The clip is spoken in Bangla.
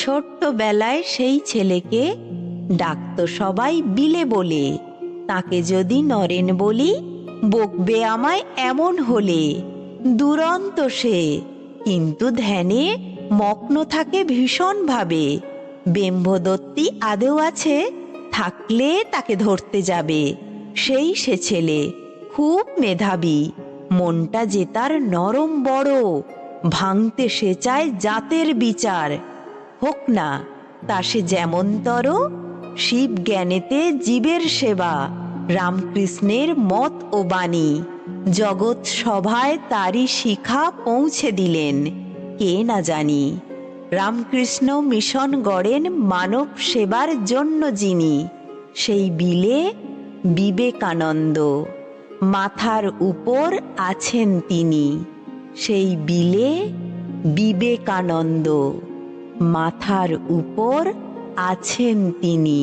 ছোট্টবেলায় সেই ছেলেকে ডাকতো সবাই বিলে বলে। তাকে যদি নরেন বলি, বকবে আমায় এমন হলে। দুরন্ত সে। কিন্তু ধ্যানে মগ্ন থাকে ভীষণভাবে। বেম্ভদত্তি আদেও আছে, থাকলে তাকে ধরতে যাবে। সেই সে ছেলে খুব মেধাবী। মনটা যে তার নরম বড়, ভাঙতে সে চায় জাতের বিচার। হোক না, তা সে যেমনতর শিব জ্ঞানেতে জীবের সেবা, রামকৃষ্ণের মত ও বাণী। জগৎ সভায় তারই শিখা পৌঁছে দিলেন, কে না জানি। রামকৃষ্ণ মিশন গড়েন মানব সেবার জন্য যিনি, সেই বিলে বিবেকানন্দ। মাথার উপর আছেন তিনি, সেই বিলে বিবেকানন্দ। মাথার উপর আছেন তিনি।